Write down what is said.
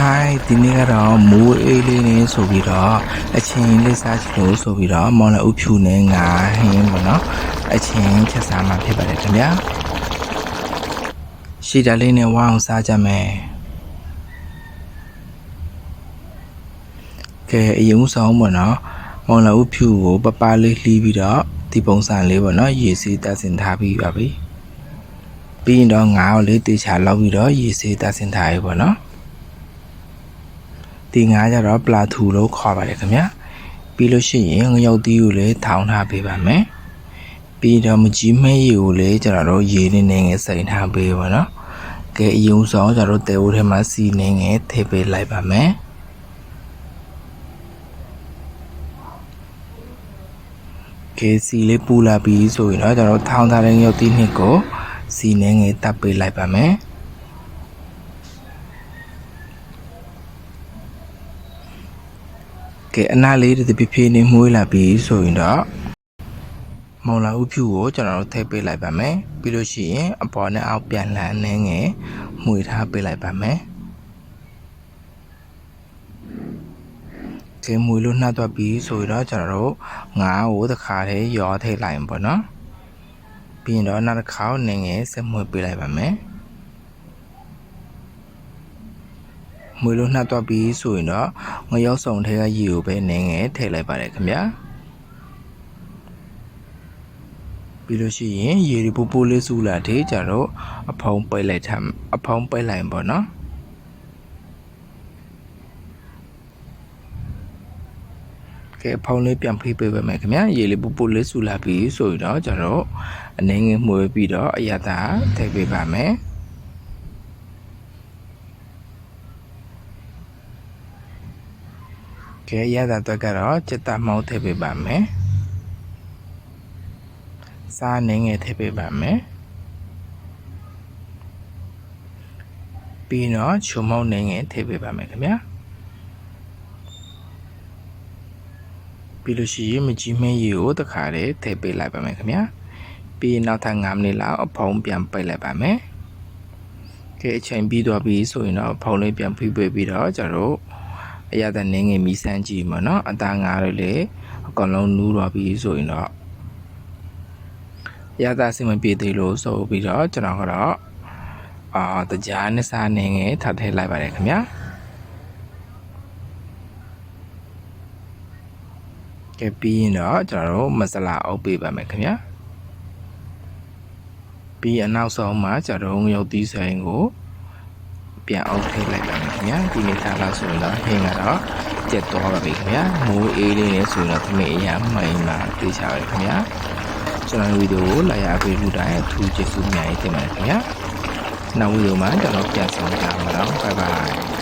Hi ဒီနေ့ကတော့မိုးအေးလေးနေဆိုပြီးတော့အချင်းလေးစားချလို့ဆိုပြီးတော့မောင်လည်းဥဖြူနဲ့ငါဟင်းပေါ့နော်အချင်းချက်စားမှာဖြစ်ပါတယ်ခင်ဗျာရှီတာလေးနဲ့ဝါအောင်စားကြမယ်ကဲအရင်ဦးဆောင်ပေါ့နော်မောင်လည်းဥဖြူကိုပပလေးလှီးပြီးတော့ဒီပုံစံလေးပေါ့နော်ရေစီးတက်ဆင်ထားပြီးပါပြီပြီးရင်တော့ငါးကိုလေးတေချာလောက်ပြီးတော့ရေစီးတက်ဆင်ထားရပေါ့နော် ဒီငါးကြတော့ပလာထူလို့ခေါ်ပါတယ်ခင်ဗျာပြီးလို့ရှိရင်ငရုတ်သီးကိုလည်းထောင်းထားပေးပါမယ်ပြီးတော့မကြီးမဲရီကိုလည်းကျွန်တော်တို့ရေနေနေငယ်စိန်ထားပေးပါနော်ကဲအယုံဆောင်ကျွန်တော်တို့တဲဝထဲမှာစီနေငယ်ထည့်ပေးလိုက်ပါမယ်ကဲစီလေးပူလာပြီးဆိုရင်တော့ကျွန်တော်ထောင်းထားတဲ့ငရုတ်သီးနှစ်ကိုစီနေငယ်တပ်ပေးလိုက်ပါမယ် ကဲအနားလေးတစ်ပြဖြည်းနေမှုေးလာပြီဆိုရင်တော့မောင်လာဥဖြူကိုကျွန်တော်တို့ထည့်ပေးလိုက်ပါမယ်ပြီးလို့ရှိရင်အပေါ်နဲ့အောက်ပြန်လှန်နေငယ်မှုေးထားပေးလိုက်ပါမယ်ကဲမွေလို့နှှပ်တော့ပြီဆိုရင်တော့ကျွန်တော်တို့ငါးကိုတစ်ခါတည်းရောထည့်လိုက်ရင်ပေါ့နော်ပြီးရင်တော့နောက်တစ်ခါနေငယ်ဆက်မှုေးပေးလိုက်ပါမယ် မွေလို့နှပ်တော့ပြီဆိုရင်တော့ငရောက်ဆောင်ထဲကရေကိုပဲနေငယ်ထည့်လိုက်ပါတယ်ခင်ဗျာပြီးလို့ရှိရင်ရေဒီပူပူလေးစုလာတဲ့ကြတော့အဖုံးပိတ်လိုက်ထားအဖုံးပိတ်လိုက်ပေါ့နော်ကဲဖုံးလေးပြန်ဖိပေးပါမယ်ခင်ဗျာရေလေးပူပူလေးစုလာပြီဆိုရင်တော့ကျတော့အနေငယ်မှုေးပြီးတော့အရသာထည့်ပေးပါမယ် ကဲရတာတော့ကတော့စက်တမောင်းထည့်ပေးပါမယ်စားနေငယ်ထည့်ပေးပါမယ်ပြီးတော့ချုံမောင်းနေငယ်ထည့်ပေးပါမယ်ခင်ဗျာပြီးလို့ရှိရင်မကြီးမင်းရေကိုတခါတည်းထည့်ပေးလိုက်ပါမယ်ခင်ဗျာပြီးရင်နောက်ထပ်9မိနစ်လောက်အဖုံးပြန်ပိတ်လိုက်ပါမယ်ကဲအချိန်ပြီးတော့ပြီဆိုရင်တော့ဖုံးလေးပြန်ဖိပေးပြီးတော့ကျတော့ အရသာနင်းငယ်မီဆန်းကြည့်မှာနော်အသားငါတွေလည်းအကောင်လုံးနူးတော့ပြီဆိုရင်တော့အရသာစိတ်မပြေသေးလို့ဆိုပြီးတော့ကျွန်တော်ကတော့အာတကြားနှစ်စားနင်းငယ်ထပ်ထည့်လိုက်ပါတယ်ခင်ဗျာကဲပြီးရင်တော့ကျွန်တော်တို့မစလာအုပ်ပေးပါမယ်ခင်ဗျာပြီးအနောက်ဆုံးမှာကျွန်တော်တို့ငရုတ်သီးဆိုင်ကို ပြန်အုပ်ထည့်လိုက်ပါမယ်ခင်ဗျာဒီနေ့ထားလို့ဆိုရင်တော့ဟင်းကတော့ကျက်သွားပါပြီခင်ဗျာမိုးအေးလေးနဲ့ဆိုရင်တော့ခမေအရာမှန်မှသိချပါရခင်ဗျာကျွန်တော်ဗီဒီယိုကိုလာရပေးလို့တိုင်းအထူးကျေးဇူးများတင်ပါတယ်ခင်ဗျာနောက်ဗီဒီယိုမှာကျွန်တော်ပြန်ဆောင်ကြမှာတော့ bye bye